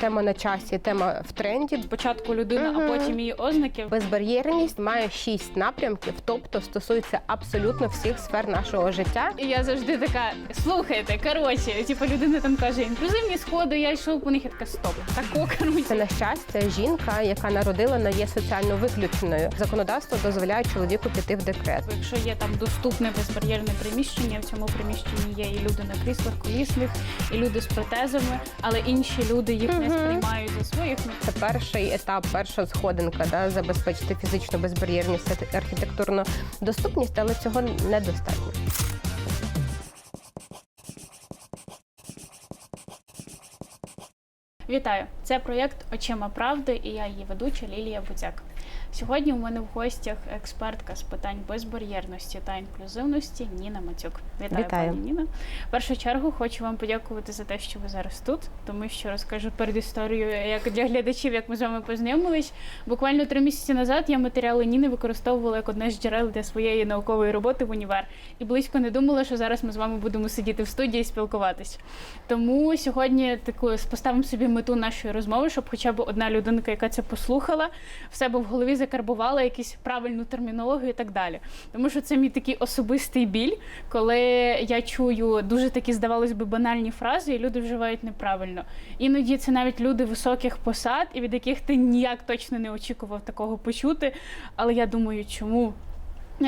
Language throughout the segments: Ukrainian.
тема на часі, тема в тренді. Спочатку людина, Мгм. а потім її ознаки. Безбар'єрність має шість напрямків, тобто стосується абсолютно всіх сфер нашого життя. І я завжди така, слухайте, коротше, типу людина там каже, інклюзивні сходи, я йшов по них, я така стоп. Тако, коротше. Це на щастя жінка, яка народила, є соціально виключеною. Законодавство дозволяє чоловіку піти в декрет. Якщо є там доступне безбар'єрне приміщення, в цьому приміщенні є і люди на кріслах колісних, і люди з протезами, але інші люди їх не Мгм. сприймають за своїх. Це перший етап, перша сходинка, да, забезпечити фізичну безбар'єрність, архітектурну доступність, але цього недостатньо. Вітаю! Це проєкт Очима правди і я її ведуча Лілія Буцяк. Сьогодні у мене в гостях експертка з питань безбар'єрності та інклюзивності Ніна Мацюк. Вітаю, Вітаю. пані Ніна. В першу чергу хочу вам подякувати за те, що ви зараз тут, тому що розкажу перед історією, як для глядачів, як ми з вами познайомились. Буквально три місяці назад я матеріали Ніни використовувала як одне з джерел для своєї наукової роботи в універ. І близько не думала, що зараз ми з вами будемо сидіти в студії і спілкуватись. Тому сьогодні таку поставимо собі мету нашої розмови, щоб хоча б одна людинка, яка це послухала, в себе в голові закарбувала якусь правильну термінологію і так далі. Тому що це мій такий особистий біль, коли я чую дуже такі, здавалось би, банальні фрази, і люди вживають неправильно. Іноді це навіть люди високих посад, і від яких ти ніяк точно не очікував такого почути. Але я думаю, чому?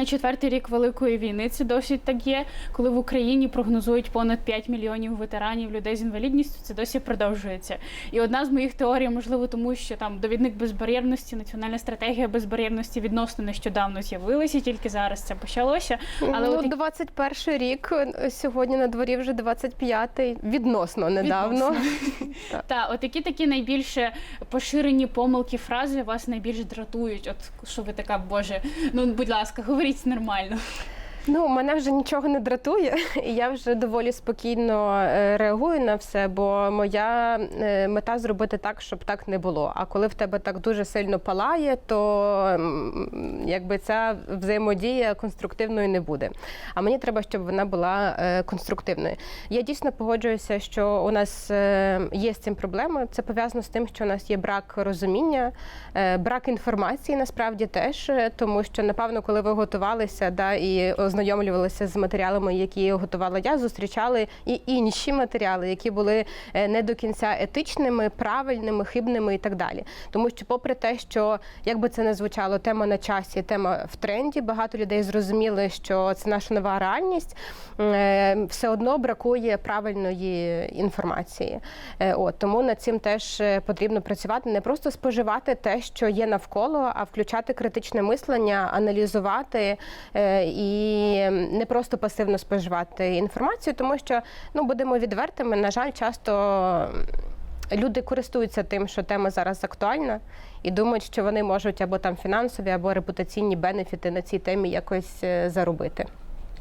Четвертий рік великої війни це досить так є. Коли в Україні прогнозують понад 5 мільйонів ветеранів людей з інвалідністю, це досі продовжується. І одна з моїх теорій, можливо, тому що там довідник безбар'єрності, національна стратегія безбар'єрності відносно нещодавно з'явилася, тільки зараз це почалося. Але ну, от 21 рік, е, сьогодні на дворі вже 25-й, відносно недавно. Та, от які такі найбільше поширені помилки фрази вас найбільш дратують? От що ви така, боже, ну будь ласка, говоріть нормально. Ну, мене вже нічого не дратує, і я вже доволі спокійно е, реагую на все, бо моя е, мета зробити так, щоб так не було. А коли в тебе так дуже сильно палає, то якби ця взаємодія конструктивною не буде. А мені треба, щоб вона була е, конструктивною. Я дійсно погоджуюся, що у нас є з цим проблеми. Це пов'язано з тим, що у нас є брак розуміння, брак інформації насправді теж, тому що напевно, коли ви готувалися да, і ознайомлювалися з матеріалами, які готувала я, зустрічали і інші матеріали, які були е, не до кінця етичними, правильними, хибними і так далі. Тому що, попри те, що як би це не звучало, тема на часі, тема в тренді, багато людей зрозуміли, що це наша нова реальність. е, Все одно бракує правильної інформації. Е, От тому над цим теж потрібно працювати, не просто споживати те, що є навколо, а включати критичне мислення, аналізувати е, і не просто пасивно споживати інформацію, тому що ну будемо відвертими. На жаль, часто. Люди користуються тим, що тема зараз актуальна, і думають, що вони можуть або там фінансові, або репутаційні бенефіти на цій темі якось е, заробити.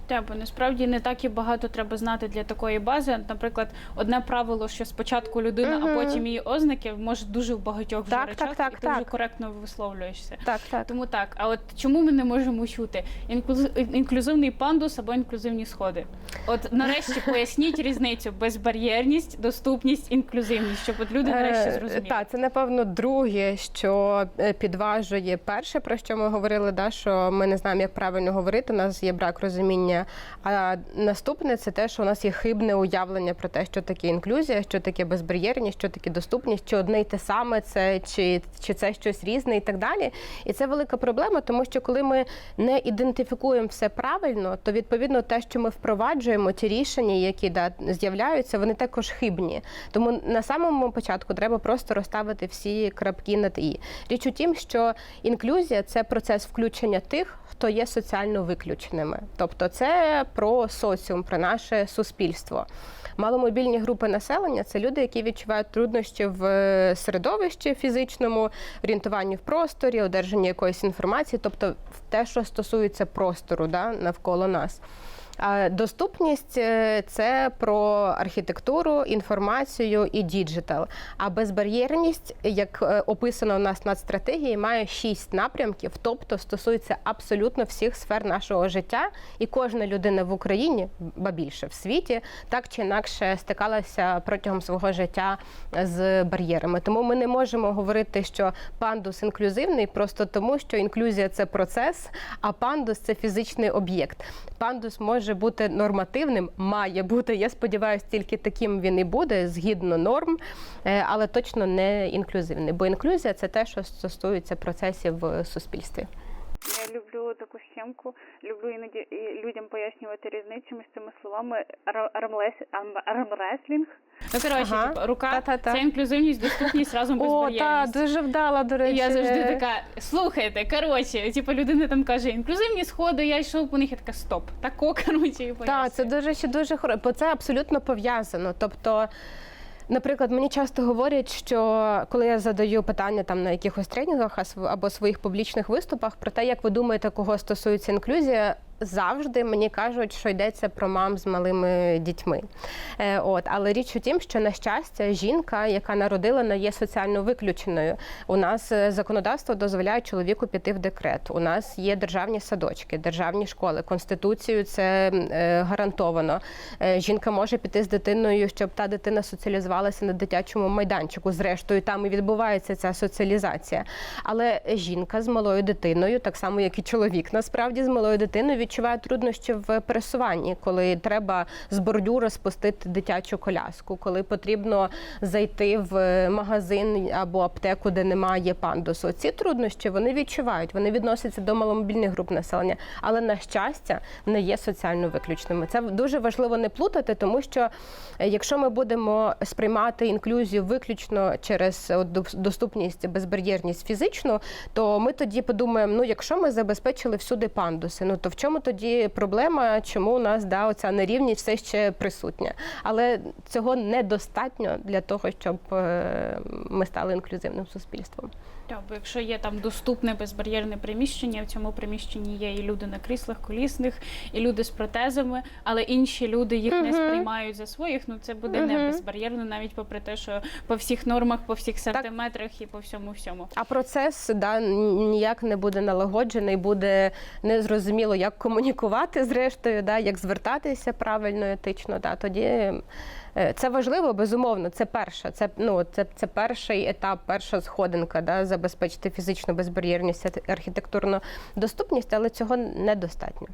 Так, бо насправді не так і багато треба знати для такої бази. Наприклад, одне правило, що спочатку людина, Мгм. а потім її ознаки, може дуже в багатьох вже Так, речах, так, так, і ти вже коректно висловлюєшся. Так, так. Тому так, а от чому ми не можемо чути Інклюз- інклюзивний пандус або інклюзивні сходи? От нарешті поясніть різницю: безбар'єрність, доступність, інклюзивність, щоб от люди нарешті зрозуміли. Так, це напевно друге, що е, підважує перше, про що ми говорили, да, що ми не знаємо, як правильно говорити. У нас є брак розуміння. А наступне це те, що у нас є хибне уявлення про те, що таке інклюзія, що таке безбар'єрність, що таке доступність, чи одне й те саме це, чи, чи це щось різне, і так далі. І це велика проблема, тому що коли ми не ідентифікуємо все правильно, то відповідно те, що ми впроваджуємо, ті рішення, які да, з'являються, вони також хибні. Тому на самому початку треба просто розставити всі крапки над і. Річ у тім, що інклюзія це процес включення тих, хто є соціально виключеними. Тобто це про соціум, про наше суспільство. Маломобільні групи населення це люди, які відчувають труднощі в е, середовищі фізичному, орієнтуванні в просторі, одержанні якоїсь інформації, тобто те, що стосується простору да, навколо нас. Доступність е, це про архітектуру, інформацію і діджитал. А безбар'єрність, як е, описано у нас на стратегії, має шість напрямків, тобто стосується абсолютно всіх сфер нашого життя, і кожна людина в Україні, ба більше в світі, так чи інакше стикалася протягом свого життя з бар'єрами. Тому ми не можемо говорити, що пандус інклюзивний просто тому, що інклюзія це процес, а пандус це фізичний об'єкт. Пандус може бути нормативним, має бути. Я сподіваюся, тільки таким він і буде згідно норм, е, але точно не інклюзивний. Бо інклюзія це те, що стосується процесів в суспільстві. Я люблю таку схемку. Люблю іноді і людям пояснювати різницю між цими словами Ар- армлес- армреслінг. Ну коротше, Ага. типу, рука Та-та-та. це інклюзивність, доступність разом О, так, дуже вдала, до І речі. я завжди така, слухайте, коротше, типу людина там каже, інклюзивні сходи, я йшов по них, я така стоп. Тако, коротше, і Так, це дуже ще дуже хорошо, бо це абсолютно пов'язано. Тобто, наприклад, мені часто говорять, що коли я задаю питання там на якихось тренінгах або своїх публічних виступах про те, як ви думаєте, кого стосується інклюзія. Завжди мені кажуть, що йдеться про мам з малими дітьми. Е, от, але річ у тім, що на щастя, жінка, яка народила, не є соціально виключеною. У нас е, законодавство дозволяє чоловіку піти в декрет. У нас є державні садочки, державні школи. Конституцією це е, гарантовано. Жінка може піти з дитиною, щоб та дитина соціалізувалася на дитячому майданчику. Зрештою, там і відбувається ця соціалізація. Але жінка з малою дитиною, так само як і чоловік, насправді з малою дитиною відчуває труднощі в пересуванні, коли треба з бордюра спустити дитячу коляску, коли потрібно зайти в магазин або аптеку, де немає пандусу. Ці труднощі вони відчувають, вони відносяться до маломобільних груп населення, але на щастя не є соціально виключними. Це дуже важливо не плутати, тому що е, якщо ми будемо сприймати інклюзію виключно через доступність, безбар'єрність фізичну, то ми тоді подумаємо: ну якщо ми забезпечили всюди пандуси, ну то в чому тоді проблема? Чому у нас да оця нерівність все ще присутня? Але цього недостатньо для того, щоб е, ми стали інклюзивним суспільством. Так, бо якщо є там доступне безбар'єрне приміщення, в цьому приміщенні є і люди на кріслах колісних, і люди з протезами, але інші люди їх не сприймають за своїх. Ну це буде не безбар'єрно, навіть попри те, що по всіх нормах, по всіх сантиметрах і по всьому всьому. А процес да ніяк не буде налагоджений, буде незрозуміло, як комунікувати зрештою, да, як звертатися правильно, етично. Да, тоді це важливо, безумовно. Це перша, це ну це, це перший етап, перша сходинка, да, забезпечити фізичну безбар'єрність, архітектурну доступність, але цього недостатньо.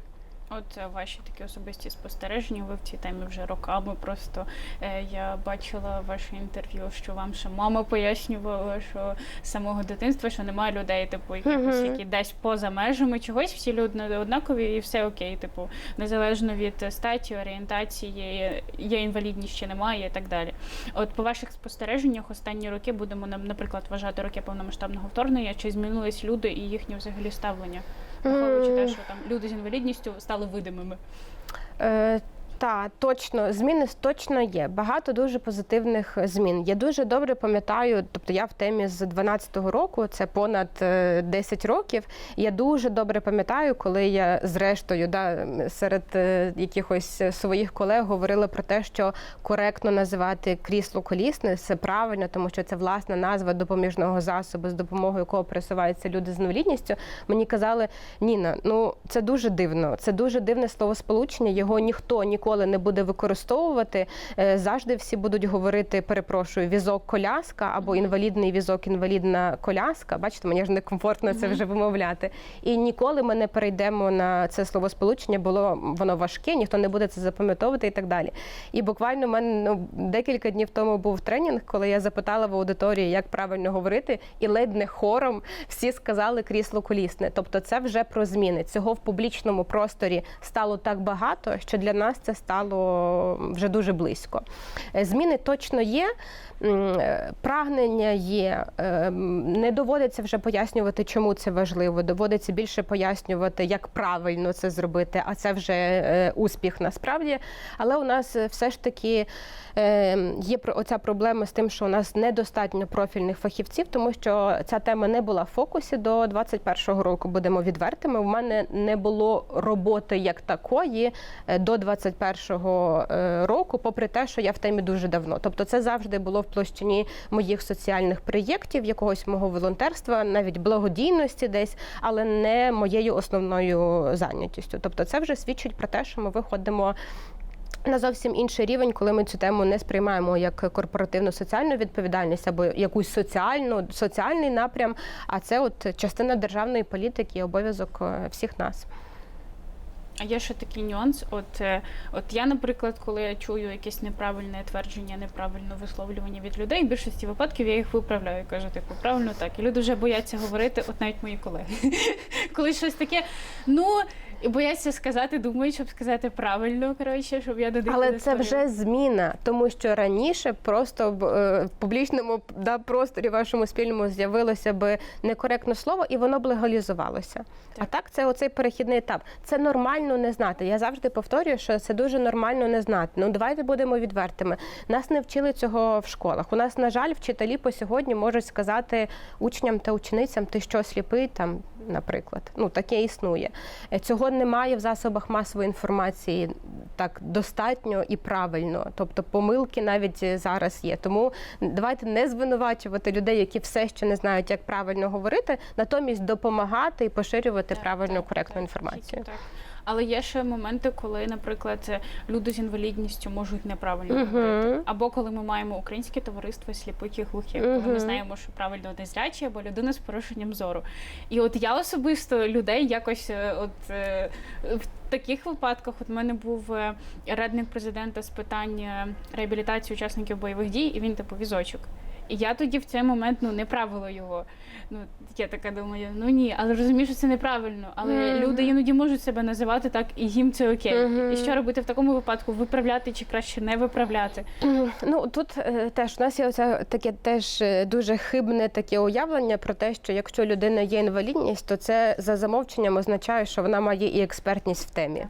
От е, ваші такі особисті спостереження. Ви в цій темі вже роками. Просто е, я бачила ваше інтерв'ю, що вам ще мама пояснювала, що з самого дитинства, що немає людей, типу, якихось, які десь поза межами чогось, всі люди однакові, і все окей. Типу, незалежно від статі, орієнтації, є інвалідність чи немає, і так далі. От по ваших спостереженнях останні роки будемо нам, наприклад, вважати роки повномасштабного вторгнення, чи змінились люди і їхнє взагалі ставлення, враховуючи те, що там люди з інвалідністю стали видимими. Е, та точно зміни точно є. Багато дуже позитивних змін. Я дуже добре пам'ятаю, тобто я в темі з 12-го року, це понад е, 10 років. Я дуже добре пам'ятаю, коли я зрештою да, серед е, якихось своїх колег говорила про те, що коректно називати крісло колісне, це правильно, тому що це власна назва допоміжного засобу, з допомогою якого пересуваються люди з інвалідністю. Мені казали, Ніна, ну це дуже дивно. Це дуже дивне словосполучення. Його ніхто ніколи не буде використовувати. Е, Завжди всі будуть говорити, перепрошую, візок коляска або інвалідний візок, інвалідна коляска. Бачите, мені ж некомфортно це вже вимовляти. І ніколи ми не перейдемо на це словосполучення, було воно важке, ніхто не буде це запам'ятовувати і так далі. І буквально в мене ну, декілька днів тому був тренінг, коли я запитала в аудиторії, як правильно говорити, і ледь не хором всі сказали крісло колісне. Тобто, це вже про зміни. Цього в публічному просторі стало так багато, що для нас це стало вже дуже близько. Е, Зміни точно є. Е, прагнення є. е, Не доводиться вже пояснювати, чому це важливо. Доводиться більше пояснювати, як правильно це зробити, а це вже е, успіх насправді. Але у нас все ж таки є оця проблема з тим, що у нас недостатньо профільних фахівців, тому що ця тема не була в фокусі до 21-го року. Будемо відвертими. У мене не було роботи як такої до 21-го е, року, попри те, що я в темі дуже давно. Тобто, це завжди було площині моїх соціальних проєктів, якогось мого волонтерства, навіть благодійності десь, але не моєю основною зайнятістю. Тобто, це вже свідчить про те, що ми виходимо. На зовсім інший рівень, коли ми цю тему не сприймаємо як корпоративну соціальну відповідальність або якусь соціальну соціальний напрям. А це от частина державної політики і обов'язок е, всіх нас. А є ще такий нюанс. От, е, от я, наприклад, коли я чую якесь неправильне твердження, неправильне висловлювання від людей, в більшості випадків я їх виправляю. Кажу, типу, правильно так. І люди вже бояться говорити, от навіть мої колеги. Коли щось таке, ну і бояться сказати, думають, щоб сказати правильно, коротше, щоб я до них Але це вже зміна, тому що раніше просто в, е, публічному да, просторі вашому спільному з'явилося би некоректне слово, і воно б легалізувалося. А Так. так, це оцей перехідний етап. Це нормально не знати. Я завжди повторюю, що це дуже нормально не знати. Ну давайте будемо відвертими. Нас не вчили цього в школах. У нас, на жаль, вчителі по сьогодні можуть сказати учням та ученицям, ти що сліпий там, наприклад. Ну таке існує. Е, Цього немає в засобах масової інформації так достатньо і правильно. Тобто помилки навіть е, зараз є. Тому давайте не звинувачувати людей, які все ще не знають, як правильно говорити, натомість допомагати і поширювати Так, правильну так, коректну так, інформацію. Так. Але є ще моменти, коли, наприклад, люди з інвалідністю можуть неправильно говорити. Мгм. Або коли ми маємо українське товариство сліпих і глухих, коли ми знаємо, що правильно незрячі або людина з порушенням зору. І от я особисто людей якось е, от е, в таких випадках, от мене був е, радник президента з питань реабілітації учасників бойових дій, і він типу візочок. І я тоді в цей момент ну не правила його. Ну я така думаю, ну ні, але розумію, що це неправильно. Але Мгм. люди іноді можуть себе називати так, і їм це окей. Мгм. І що робити в такому випадку? Виправляти чи краще не виправляти? Ну тут е, теж у нас є оце таке теж е, дуже хибне таке уявлення про те, що якщо людина є інвалідність, то це за замовченням означає, що вона має і експертність в темі.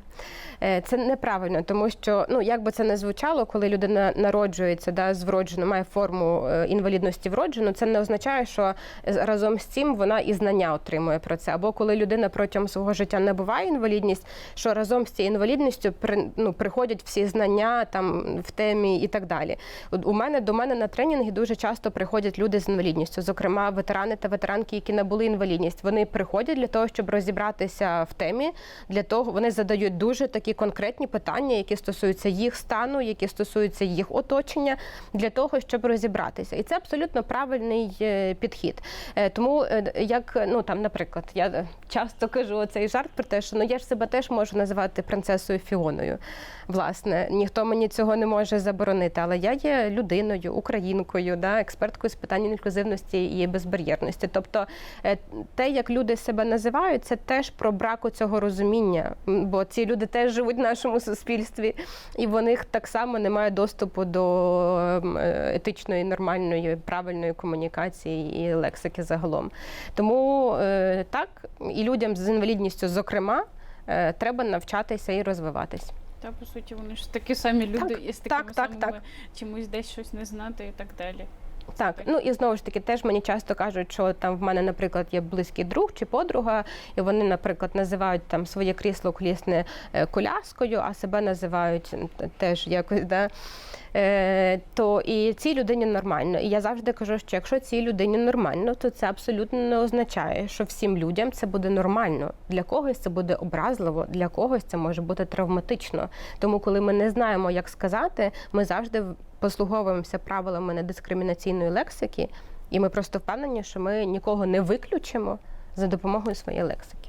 Е, Це неправильно, тому що ну як би це не звучало, коли людина народжується, да, з вроджену, має форму е, інвалідності вроджену, це не означає, що разом з цим вона і знання отримує про це. Або коли людина протягом свого життя набуває інвалідність, що разом з цією інвалідністю при, ну, приходять всі знання там в темі і так далі. От у мене до мене на тренінги дуже часто приходять люди з інвалідністю, зокрема ветерани та ветеранки, які набули інвалідність. Вони приходять для того, щоб розібратися в темі. Для того вони задають дуже такі конкретні питання, які стосуються їх стану, які стосуються їх оточення, для того, щоб розібратися. І це абсолютно правильний е, підхід. Е, Тому е, як ну там, наприклад, я часто кажу цей жарт про те, що ну я ж себе теж можу називати принцесою Фіоною. Власне, ніхто мені цього не може заборонити, але я є людиною, українкою, да, експерткою з питань інклюзивності і безбар'єрності. Тобто те, як люди себе називають, це теж про брак цього розуміння, бо ці люди теж живуть в нашому суспільстві, і в них так само немає доступу до етичної, нормальної, правильної комунікації і лексики загалом. Тому е, так, і людям з інвалідністю, зокрема, е, треба навчатися і розвиватись. Та по суті, вони ж такі самі люди Так, і з такими так, так, самими так. чомусь десь щось не знати і так далі. Так, ну і знову ж таки, теж мені часто кажуть, що там в мене, наприклад, є близький друг чи подруга, і вони, наприклад, називають там своє крісло колісне е, коляскою, а себе називають теж якось, да. Е, то і цій людині нормально. І я завжди кажу, що якщо цій людині нормально, то це абсолютно не означає, що всім людям це буде нормально. Для когось це буде образливо, для когось це може бути травматично. Тому, коли ми не знаємо, як сказати, ми завжди послуговуємося правилами недискримінаційної лексики, і ми просто впевнені, що ми нікого не виключимо за допомогою своєї лексики.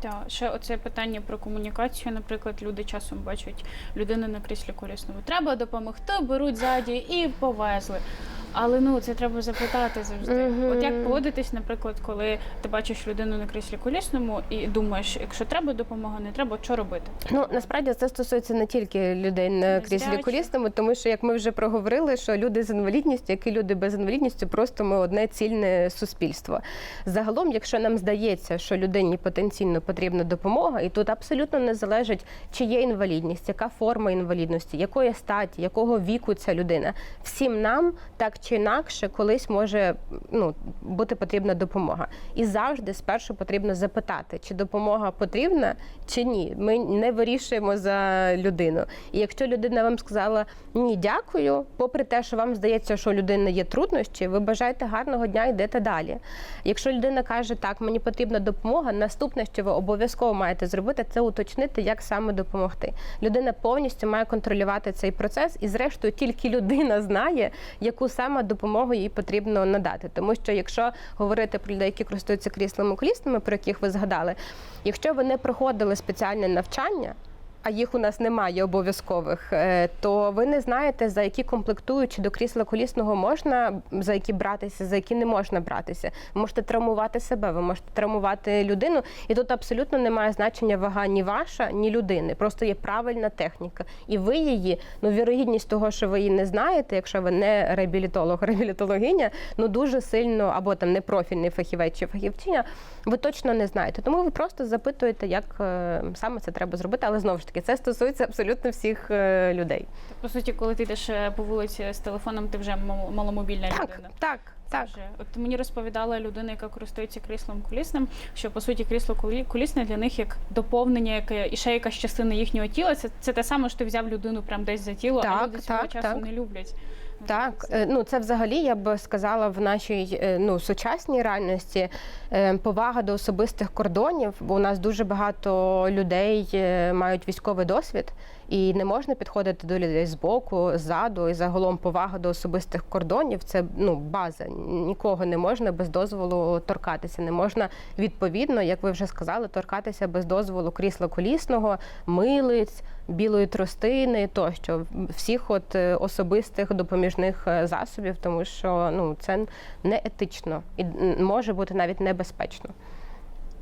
Та ще оце питання про комунікацію. Наприклад, люди часом бачать людину на кріслі колісному. Треба допомогти, беруть ззаді і повезли. Але ну це треба запитати завжди. Мгм. От як поводитись, наприклад, коли ти бачиш людину на кріслі колісному і думаєш, якщо треба допомога, не треба, що робити? Ну насправді це стосується не тільки людей на кріслі колісному, тому що як ми вже проговорили, що люди з інвалідністю, як і люди без інвалідністю, просто ми одне цільне суспільство. Загалом, якщо нам здається, що людині потенційно потрібна допомога, і тут абсолютно не залежить, чи є інвалідність, яка форма інвалідності, якої статі, якого віку ця людина. Всім нам так чи інакше колись може ну, бути потрібна допомога. І завжди спершу потрібно запитати, чи допомога потрібна, чи ні. Ми не вирішуємо за людину. І якщо людина вам сказала ні, дякую, попри те, що вам здається, що у людини є труднощі, ви бажаєте гарного дня, йдете далі. Якщо людина каже, так, мені потрібна допомога, наступне, що ви обов'язково маєте зробити, це уточнити, як саме допомогти. Людина повністю має контролювати цей процес, і зрештою тільки людина знає, яку саме допомогу їй потрібно надати. Тому що якщо говорити про людей, які користуються кріслами колісними, про яких ви згадали, якщо ви не проходили спеціальне навчання. А їх у нас немає обов'язкових, е, то ви не знаєте, за які комплектуючі до крісла колісного можна, за які братися, за які не можна братися. Ви можете травмувати себе, ви можете травмувати людину, і тут абсолютно немає значення вага ні ваша, ні людини. Просто є правильна техніка. І ви її, ну вірогідність того, що ви її не знаєте, якщо ви не реабілітолог, реабілітологиня, ну дуже сильно або там не профільний фахівець чи фахівчиня, ви точно не знаєте. Тому ви просто запитуєте, як е, саме це треба зробити. Але знову ж таки, це стосується абсолютно всіх е, людей. По суті, коли ти йдеш е, по вулиці з телефоном, ти вже мал- маломобільна Так, людина. так, так. Вже. От мені розповідала людина, яка користується кріслом колісним, що по суті крісло колі- колісне для них як доповнення, яке і ще якась частина їхнього тіла. Це, це те саме, що ти взяв людину прям десь за тіло, а Так, люди цього так, часу так. не люблять. Так, е, ну це взагалі я б сказала в нашій е, ну сучасній реальності е, повага до особистих кордонів, бо у нас дуже багато людей мають військовий досвід, і не можна підходити до людей збоку, ззаду, і загалом повага до особистих кордонів це ну база. Нікого не можна без дозволу торкатися. Не можна відповідно, як ви вже сказали, торкатися без дозволу крісла колісного, милиць, білої тростини тощо всіх от е, особистих допоміжних е, засобів, тому що ну це не етично і може бути навіть небезпечно.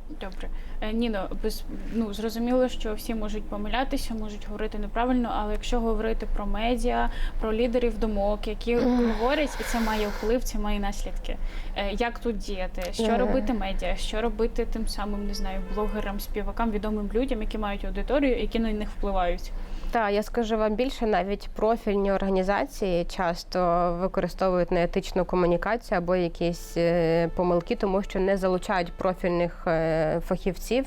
Добре. Е, Ніно, без ну зрозуміло, що всі можуть помилятися, можуть говорити неправильно, але якщо говорити про медіа, про лідерів думок, які говорять, і це має вплив, це має наслідки. Е, Як тут діяти? Що робити медіа? Що робити тим самим, не знаю, блогерам, співакам, відомим людям, які мають аудиторію, які на них впливають? Так, я скажу вам більше, навіть профільні організації часто використовують неетичну комунікацію або якісь е, помилки, тому що не залучають профільних е, фахівців.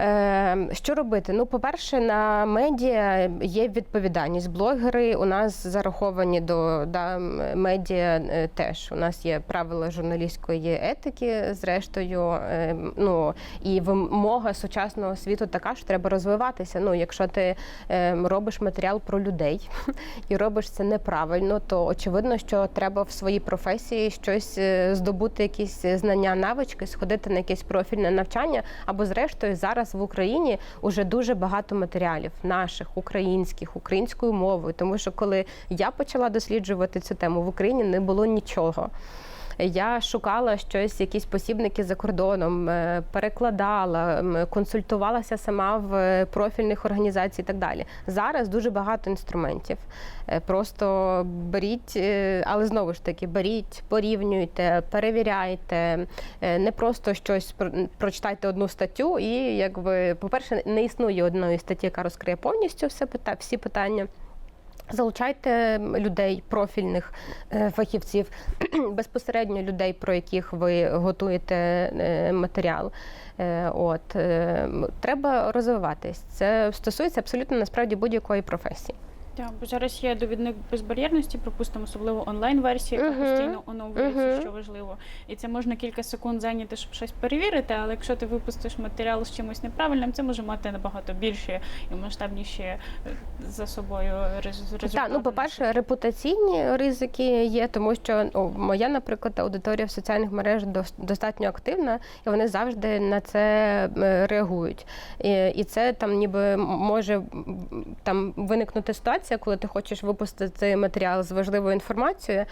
Е, Що робити? Ну, по-перше, на медіа є відповідальність. Блогери у нас зараховані до да, медіа е, теж. У нас є правила журналістської етики, зрештою. Е, Ну і вимога сучасного світу така, що треба розвиватися. Ну, якщо ти е, робиш матеріал про людей і робиш це неправильно, то очевидно, що треба в своїй професії щось е, здобути, якісь знання, навички, сходити на якесь профільне навчання. Або зрештою зараз в Україні вже дуже багато матеріалів наших, українських, українською мовою. Тому що коли я почала досліджувати цю тему в Україні, не було нічого. Я шукала щось, якісь посібники за кордоном, е, перекладала, консультувалася сама в е, профільних організацій і так далі. Зараз дуже багато інструментів. Е, Просто беріть, але знову ж таки, беріть, порівнюйте, перевіряйте. Не просто щось про- прочитайте одну статтю, і якби, по-перше, не існує одної статті, яка розкриє повністю все пита- всі питання. Залучайте людей, профільних е, фахівців, безпосередньо людей, про яких ви готуєте е, матеріал. Е, От треба розвиватись. Це стосується абсолютно насправді будь-якої професії. Так, бо зараз є довідник безбар'єрності, припустимо, особливо онлайн-версія, яка Мгм. постійно оновлюється, Мгм. що важливо. І це можна кілька секунд зайняти, щоб щось перевірити, але якщо ти випустиш матеріал з чимось неправильним, це може мати набагато більше і масштабніші е, за собою результати. Так, ну по-перше, репутаційні ризики є, тому що о, моя, наприклад, аудиторія в соціальних мережах достатньо активна, і вони завжди на це е, реагують. І, і це там ніби може там виникнути ситуація, коли ти хочеш випустити матеріал з важливою інформацією.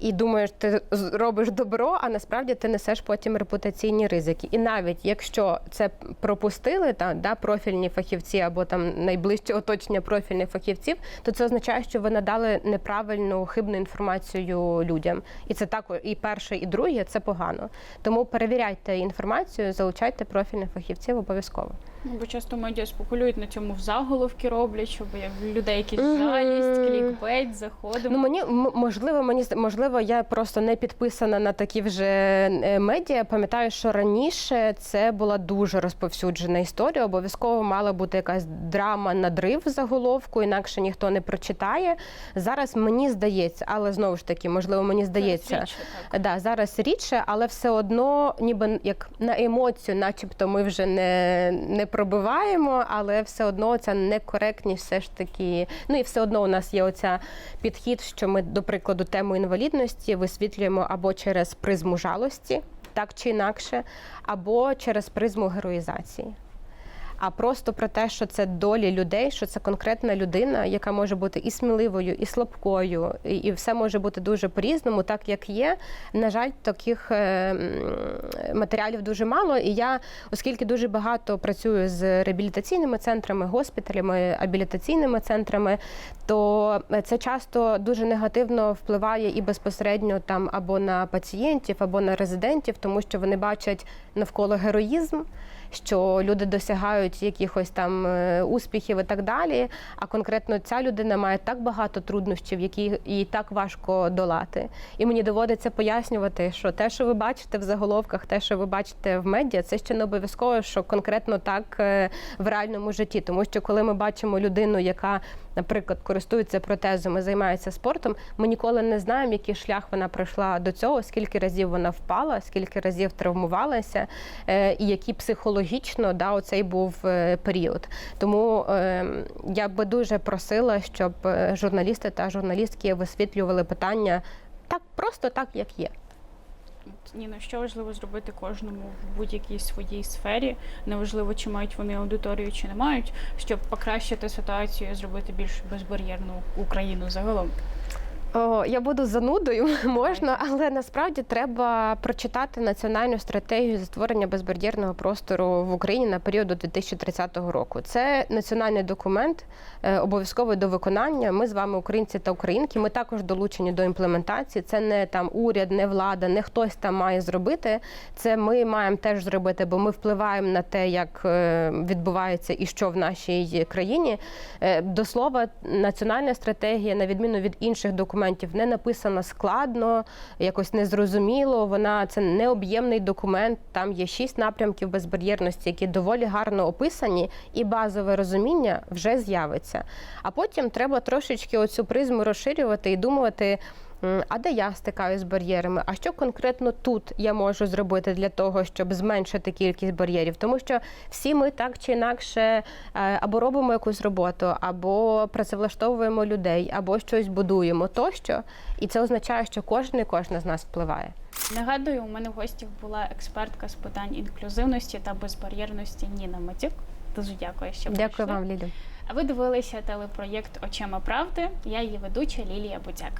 І думаєш, ти робиш добро, а насправді ти несеш потім репутаційні ризики. І навіть якщо це пропустили там да, профільні фахівці або там найближче оточення профільних фахівців, то це означає, що ви надали неправильну хибну інформацію людям. І це також і перше, і друге це погано. Тому перевіряйте інформацію, залучайте профільних фахівців обов'язково. Ну, бо часто медіа спекулюють на цьому в заголовки роблять, щоб як в людей Мгм. жалість, клікбейт, заходимо. Ну мені можливо, мені можливо, я просто не підписана на такі вже е, медіа. Пам'ятаю, що раніше це була дуже розповсюджена історія. Обов'язково мала бути якась драма надрив заголовку, інакше ніхто не прочитає. Зараз мені здається, але знову ж таки, можливо, мені здається. Рідше, так. Да, зараз рідше, але все одно, ніби як на емоцію, начебто, ми вже не, не пробиваємо, але все одно ця некоректність все ж таки. Ну і все одно у нас є оця підхід, що ми, до прикладу, тему інвалідності висвітлюємо або через призму жалості, так чи інакше, або через призму героїзації. А просто про те, що це долі людей, що це конкретна людина, яка може бути і сміливою, і слабкою, і, і все може бути дуже по-різному, так як є. На жаль, таких е, матеріалів дуже мало. І я, оскільки дуже багато працюю з реабілітаційними центрами, госпіталями, абілітаційними центрами, то це часто дуже негативно впливає і безпосередньо там або на пацієнтів, або на резидентів, тому що вони бачать навколо героїзм що люди досягають якихось там е, успіхів і так далі. А конкретно ця людина має так багато труднощів, які їй так важко долати. І мені доводиться пояснювати, що те, що ви бачите в заголовках, те, що ви бачите в медіа, це ще не обов'язково, що конкретно так е, в реальному житті. Тому що коли ми бачимо людину, яка, наприклад, користується протезами, займається спортом, ми ніколи не знаємо, який шлях вона пройшла до цього, скільки разів вона впала, скільки разів травмувалася, е, і які психологічно да, оцей був е, період. Тому е, я би дуже просила, щоб журналісти та журналістки висвітлювали питання так, просто так, як є. От, Ніно, що важливо зробити кожному в будь-якій своїй сфері, неважливо, чи мають вони аудиторію, чи не мають, щоб покращити ситуацію, зробити більш безбар'єрну Україну загалом. О, я буду занудою, можна, але насправді треба прочитати національну стратегію зі створення безбар'єрного простору в Україні на період до 2030 року. Це національний документ, е, обов'язковий до виконання. Ми з вами, українці та українки. Ми також долучені до імплементації. Це не там уряд, не влада, не хтось там має зробити. Це ми маємо теж зробити, бо ми впливаємо на те, як е, відбувається і що в нашій країні. Е, До слова, національна стратегія, на відміну від інших документів, не написана складно, якось незрозуміло. Вона це необ'ємний документ. Там є шість напрямків безбар'єрності, які доволі гарно описані, і базове розуміння вже з'явиться. А потім треба трошечки оцю призму розширювати і думати. А де я стикаюся з бар'єрами? А що конкретно тут я можу зробити для того, щоб зменшити кількість бар'єрів? Тому що всі ми так чи інакше е, або робимо якусь роботу, або працевлаштовуємо людей, або щось будуємо тощо. І це означає, що кожен і кожна з нас впливає. Нагадую, у мене в гостях була експертка з питань інклюзивності та безбар'єрності Ніна Матюк. Дуже дякую, що Дякую прийшли. вам, Ліля. А ви дивилися телепроєкт Очима правди? Я її ведуча Лілія Буцяк.